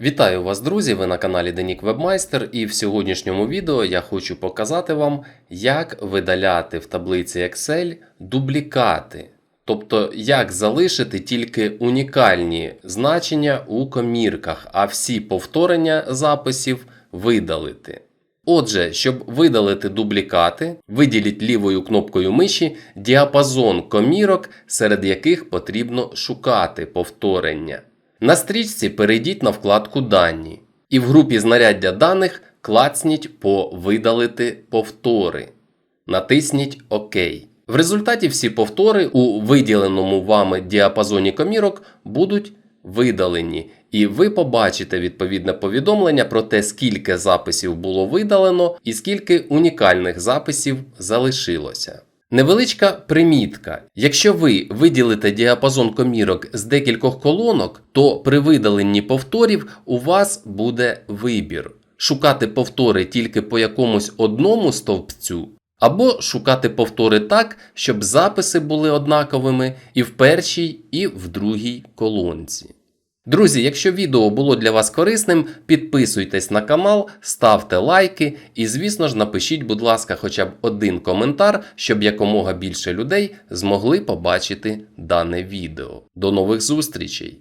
Вітаю вас, друзі! Ви на каналі Денік Вебмайстер, і в сьогоднішньому відео я хочу показати вам, як видаляти в таблиці Excel дублікати. Тобто, як залишити тільки унікальні значення у комірках, а всі повторення записів видалити. Отже, щоб видалити дублікати, виділіть лівою кнопкою миші діапазон комірок, серед яких потрібно шукати повторення. На стрічці перейдіть на вкладку Дані і в групі знаряддя даних клацніть по Видалити повтори. Натисніть ОК. В результаті всі повтори у виділеному вами діапазоні комірок будуть видалені, і ви побачите відповідне повідомлення про те, скільки записів було видалено і скільки унікальних записів залишилося. Невеличка примітка. Якщо ви виділите діапазон комірок з декількох колонок, то при видаленні повторів у вас буде вибір: шукати повтори тільки по якомусь одному стовпцю, або шукати повтори так, щоб записи були однаковими і в першій, і в другій колонці. Друзі, якщо відео було для вас корисним, підписуйтесь на канал, ставте лайки і, звісно ж, напишіть, будь ласка, хоча б один коментар, щоб якомога більше людей змогли побачити дане відео. До нових зустрічей!